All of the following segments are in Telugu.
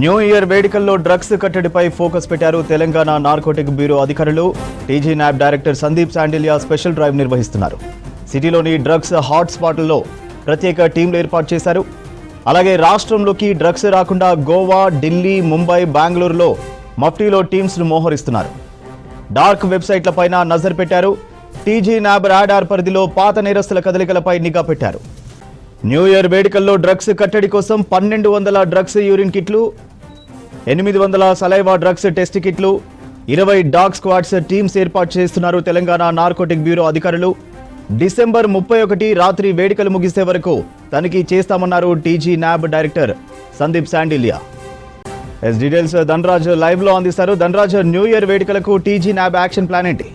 న్యూ ఇయర్ వేడుకల్లో డ్రగ్స్ కట్టడిపై ఫోకస్ పెట్టారు తెలంగాణ నార్కోటిక్ బ్యూరో అధికారులు. TG NAB director Sandeep Shandilya special drive నిర్వహిస్తున్నారు. సిటీలోని డ్రగ్స్ హాట్ స్పాట్లలో ప్రత్యేక టీంలు ఏర్పాటు చేశారు. అలాగే రాష్ట్రంలోకి డ్రగ్స్ రాకుండా గోవా ఢిల్లీ ముంబై బెంగళూరులో మఫ్టీలో టీమ్స్ను మోహరిస్తున్నారు. డార్క్ వెబ్సైట్లపైన నజర్ పెట్టారు. టీజీ న్యాబ్ రాడార్ పరిధిలో పాత నేరస్తుల కదలికలపై నిఘా పెట్టారు. న్యూ ఇయర్ వేడుకల్లో డ్రగ్స్ కట్టడి కోసం పన్నెండు వందల డ్రగ్స్ యూరిన్ కిట్లు ఎనిమిది వందల సలైవా డ్రగ్స్ టెస్ట్ కిట్లు ఇరవై డాగ్ స్క్వాడ్స్ టీమ్స్ ఏర్పాటు చేస్తున్నారు తెలంగాణ నార్కోటిక్ బ్యూరో అధికారులు. డిసెంబర్ ముప్పై ఒకటి రాత్రి వేడుకలు ముగిసే వరకు తనిఖీ చేస్తామన్నారు TG NAB director Sandeep Shandilya. Yes details Dhanraj లైవ్లో అందిస్తారు. ధనరాజ్ న్యూ ఇయర్ వేడుకలకు టీజీ న్యాబ్ యాక్షన్ ప్లాన్ ఏంటి?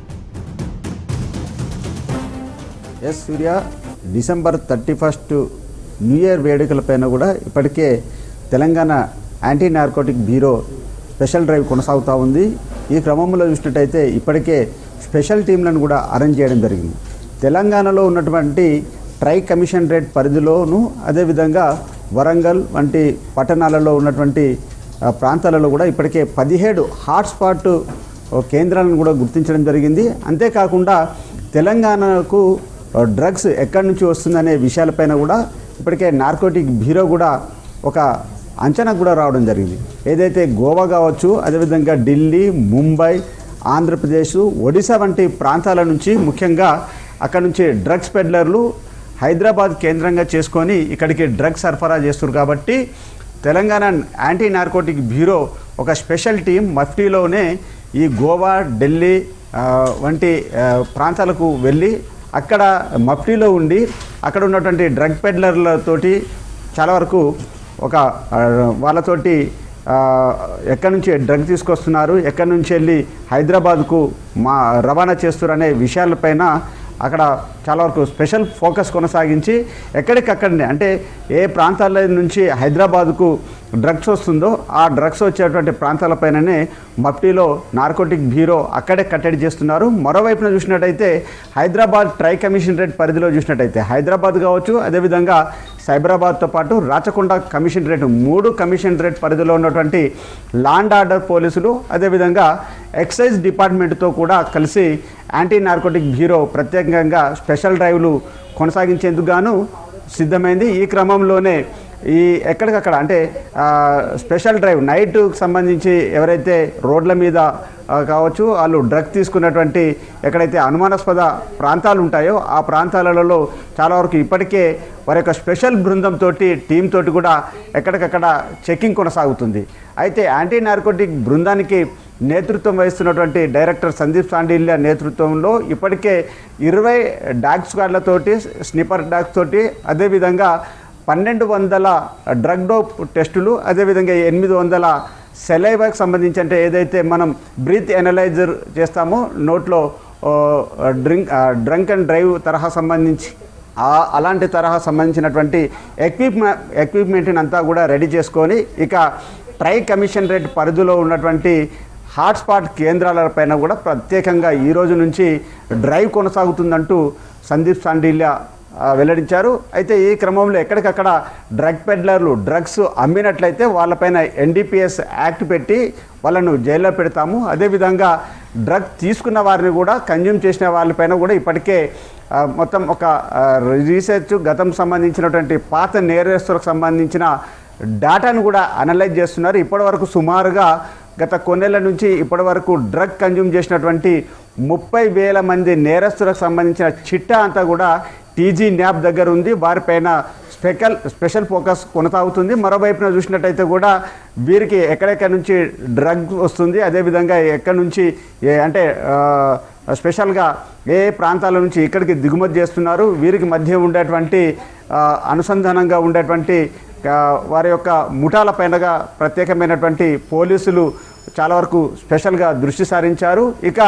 Yes Surya December thirty first new year వేడుకలపైన కూడా ఇప్పటికే Telangana anti narcotic bureau special drive కొనసాగుతూ ఉంది. ఈ క్రమంలో చూసినట్టయితే ఇప్పటికే స్పెషల్ టీంలను కూడా అరేంజ్ చేయడం జరిగింది. తెలంగాణలో ఉన్నటువంటి ట్రై కమిషన్ రేట్ పరిధిలోను అదేవిధంగా వరంగల్ వంటి పట్టణాలలో ఉన్నటువంటి ప్రాంతాలలో కూడా ఇప్పటికే పదిహేడు హాట్స్పాట్ కేంద్రాలను కూడా గుర్తించడం జరిగింది. అంతేకాకుండా తెలంగాణకు డ్రగ్స్ ఎక్కడి నుంచి వస్తుందనే విషయాలపైన కూడా ఇప్పటికే నార్కోటిక్ బ్యూరో కూడా ఒక అంచనా కూడా రావడం జరిగింది. ఏదైతే గోవా కావచ్చు అదేవిధంగా ఢిల్లీ ముంబై ఆంధ్రప్రదేశ్ ఒడిశా వంటి ప్రాంతాల నుంచి ముఖ్యంగా అక్కడ నుంచి డ్రగ్స్ పెడ్లర్లు హైదరాబాద్ కేంద్రంగా చేసుకొని ఇక్కడికి డ్రగ్స్ సరఫరా చేస్తున్నారు కాబట్టి తెలంగాణ యాంటీ నార్కోటిక్ బ్యూరో ఒక స్పెషల్ టీం మఫ్టీలోనే ఈ గోవా ఢిల్లీ వంటి ప్రాంతాలకు వెళ్ళి అక్కడ మఫ్టీలో ఉండి అక్కడ ఉన్నటువంటి డ్రగ్ పెడ్లర్లతోటి చాలా వరకు ఒక వాళ్ళతోటి ఎక్కడి నుంచి డ్రగ్ తీసుకొస్తున్నారు ఎక్కడి నుంచి వెళ్ళి హైదరాబాద్కు మా రవాణా చేస్తారు అనే విషయాలపైన అక్కడ చాలా వరకు స్పెషల్ ఫోకస్ కొనసాగించి ఎక్కడికక్కడనే అంటే ఏ ప్రాంతాల నుంచి హైదరాబాద్కు డ్రగ్స్ వస్తుందో ఆ డ్రగ్స్ వచ్చేటువంటి ప్రాంతాలపైననే మఫ్టీలో నార్కోటిక్ బ్యూరో అక్కడే కట్టడి చేస్తున్నారు. మరోవైపున చూసినట్టయితే హైదరాబాద్ ట్రై కమిషనరేట్ పరిధిలో చూసినట్టయితే హైదరాబాద్ కావచ్చు అదేవిధంగా సైబరాబాద్తో పాటు రాచకొండ కమిషనరేట్ మూడు కమిషనరేట్ పరిధిలో ఉన్నటువంటి లాండ్ ఆర్డర్ పోలీసులు అదేవిధంగా ఎక్సైజ్ డిపార్ట్మెంట్తో కూడా కలిసి యాంటీ నార్కోటిక్ బ్యూరో ప్రత్యేకంగా స్పెషల్ డ్రైవ్లు కొనసాగించేందుకు గాను సిద్ధమైంది. ఈ క్రమంలోనే ఈ ఎక్కడికక్కడ అంటే స్పెషల్ డ్రైవ్ నైట్కి సంబంధించి ఎవరైతే రోడ్ల మీద కావచ్చు వాళ్ళు డ్రగ్ తీసుకున్నటువంటి ఎక్కడైతే అనుమానాస్పద ప్రాంతాలు ఉంటాయో ఆ ప్రాంతాలలో చాలా వరకు ఇప్పటికే వారి యొక్క స్పెషల్ బృందంతో టీమ్ తోటి కూడా ఎక్కడికక్కడ చెకింగ్ కొనసాగుతుంది. అయితే యాంటీ నార్కోటిక్ బృందానికి నేతృత్వం వహిస్తున్నటువంటి డైరెక్టర్ సందీప్ సాండిల్య నేతృత్వంలో ఇప్పటికే ఇరవై డాగ్ స్క్వాడ్లతోటి స్నిపర్ డాగ్స్ తోటి అదేవిధంగా పన్నెండు వందల డ్రగ్ డోప్ టెస్టులు అదేవిధంగా ఎనిమిది వందల సెలైవాకి సంబంధించి అంటే ఏదైతే మనం బ్రీత్ ఎనలైజర్ చేస్తామో నోట్లో డ్రింక్ డ్రంక్ అండ్ డ్రైవ్ తరహా సంబంధించి అలాంటి తరహా సంబంధించినటువంటి ఎక్విప్మెంట్ ఎక్విప్మెంట్ని అంతా కూడా రెడీ చేసుకొని ఇక ట్రై కమిషన్ రేట్ పరిధిలో ఉన్నటువంటి హాట్స్పాట్ కేంద్రాలపైన కూడా ప్రత్యేకంగా ఈ రోజు నుంచి డ్రైవ్ కొనసాగుతుందంటూ సందీప్ సాండిల్య వెల్లడించారు. అయితే ఈ క్రమంలో ఎక్కడికక్కడ డ్రగ్ పెడ్లర్లు డ్రగ్స్ అమ్మినట్లయితే వాళ్ళపైన ఎన్డీపీఎస్ యాక్ట్ పెట్టి వాళ్ళను జైల్లో పెడతాము. అదేవిధంగా డ్రగ్ తీసుకున్న వారిని కూడా కన్జ్యూమ్ చేసిన వాళ్ళపైన కూడా ఇప్పటికే మొత్తం ఒక రీసెర్చ్ గతం సంబంధించినటువంటి పాత నేరస్తులకు సంబంధించిన డేటాను కూడా అనలైజ్ చేస్తున్నారు. ఇప్పటివరకు సుమారుగా గత కొన్నేళ్ళ నుంచి ఇప్పటివరకు డ్రగ్ కన్జ్యూమ్ చేసినటువంటి ముప్పై వేల మంది నేరస్తులకు సంబంధించిన చిట్టా అంతా కూడా టీజీ న్యాప్ దగ్గర ఉంది. వారిపైన స్పెషల్ స్పెషల్ ఫోకస్ కొనసాగుతుంది. మరోవైపున చూసినట్టయితే కూడా వీరికి ఎక్కడెక్కడి నుంచి డ్రగ్ వస్తుంది అదేవిధంగా ఎక్కడి నుంచి ఏ అంటే స్పెషల్గా ఏ ప్రాంతాల నుంచి ఇక్కడికి దిగుమతి చేస్తున్నారు. వీరికి మధ్య ఉండేటువంటి అనుసంధానంగా ఉండేటువంటి వారి యొక్క ముఠాల పైనగా ప్రత్యేకమైనటువంటి పోలీసులు చాలా వరకు స్పెషల్గా దృష్టి సారించారు. ఇక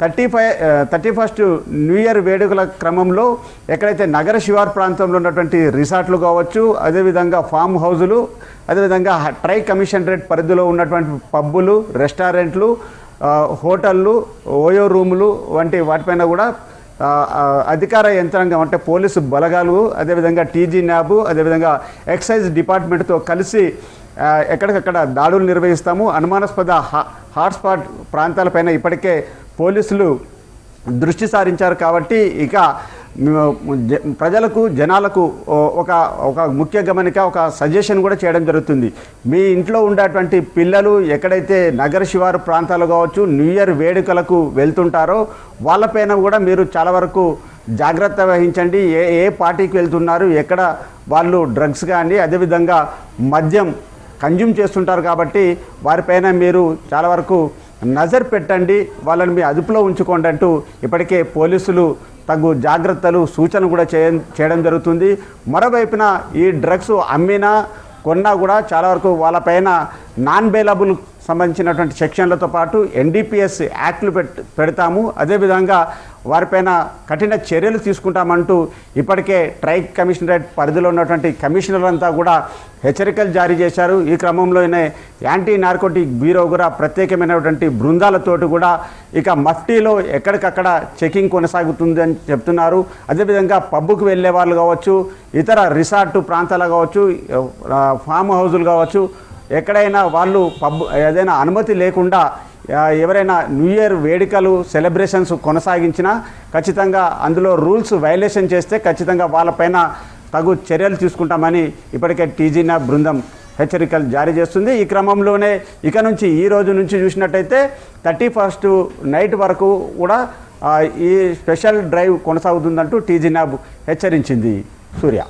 thirty five thirty first new year వేడుకల క్రమంలో ఎక్కడైతే నగర శివార్ ప్రాంతంలో ఉన్నటువంటి రిసార్ట్లు కావచ్చు అదేవిధంగా ఫామ్ హౌజులు అదేవిధంగా హ- ట్రై కమిషనరేట్ పరిధిలో ఉన్నటువంటి పబ్బులు రెస్టారెంట్లు హోటళ్ళు ఓయో రూములు వంటి వాటిపైన కూడా అధికార యంత్రాంగం అంటే పోలీసు బలగాలు అదేవిధంగా టీజీ న్యాబ్ అదేవిధంగా ఎక్సైజ్ డిపార్ట్మెంట్తో కలిసి ఎక్కడికక్కడ దాడులు నిర్వహిస్తాము. అనుమానాస్పద హాట్స్పాట్ ప్రాంతాలపైన ఇప్పటికే పోలీసులు దృష్టి సారించారు కాబట్టి ఇక ప్రజలకు జనాలకు ఒక ఒక ముఖ్య గమనిక ఒక సజెషన్ కూడా చేయడం జరుగుతుంది. మీ ఇంట్లో ఉండేటువంటి పిల్లలు ఎక్కడైతే నగర శివారు ప్రాంతాలు కావచ్చు న్యూ ఇయర్ వేడుకలకు వెళ్తుంటారో వాళ్ళపైన కూడా మీరు చాలా వరకు జాగ్రత్త వహించండి. ఏ ఏ పార్టీకి వెళ్తున్నారు ఎక్కడ వాళ్ళు డ్రగ్స్ కానీ అదేవిధంగా మద్యం కన్జ్యూమ్ చేస్తుంటారు కాబట్టి వారిపైన మీరు చాలా వరకు నజర్ పెట్టండి వాళ్ళని మీ అదుపులో ఉంచుకోండి అంటూ ఇప్పటికే పోలీసులు తగు జాగ్రత్తలు సూచనలు కూడా చేయ చేయడం జరుగుతుంది. మరోవైపున ఈ డ్రగ్స్ అమ్మినా కొన్నా కూడా చాలా వరకు వాళ్ళపైన నాన్ బెయిలబుల్ సంబంధించినటువంటి సెక్షన్లతో పాటు ఎన్డీపీఎస్ యాక్ట్లు పెట్ పెడతాము. అదేవిధంగా వారిపైన కఠిన చర్యలు తీసుకుంటామంటూ ఇప్పటికే ట్రై కమిషనరేట్ పరిధిలో ఉన్నటువంటి కమిషనర్లంతా కూడా హెచ్చరికలు జారీ చేశారు. ఈ క్రమంలోనే యాంటీ నార్కోటిక్ బ్యూరో కూడా ప్రత్యేకమైనటువంటి బృందాలతోటి కూడా ఇక మఫ్టీలో ఎక్కడికక్కడ చెకింగ్ కొనసాగుతుంది అని చెప్తున్నారు. అదేవిధంగా పబ్బుకు వెళ్ళే వాళ్ళు కావచ్చు ఇతర రిసార్ట్ ప్రాంతాలు కావచ్చు ఫామ్ హౌజులు కావచ్చు ఎక్కడైనా వాళ్ళు పబ్ ఏదైనా అనుమతి లేకుండా ఎవరైనా న్యూ ఇయర్ వేడుకలు సెలబ్రేషన్స్ కొనసాగించినా ఖచ్చితంగా అందులో రూల్స్ వైలేషన్ చేస్తే ఖచ్చితంగా వాళ్ళపైన తగు చర్యలు తీసుకుంటామని ఇప్పటికే టీజీనా బృందం హెచ్చరికలు జారీ చేస్తుంది. ఈ క్రమంలోనే ఇక నుంచి ఈ రోజు నుంచి చూసినట్టయితే థర్టీ ఫస్ట్ నైట్ వరకు కూడా ఈ స్పెషల్ డ్రైవ్ కొనసాగుతుందంటూ టీజీ నాబ్ హెచ్చరించింది సూర్య.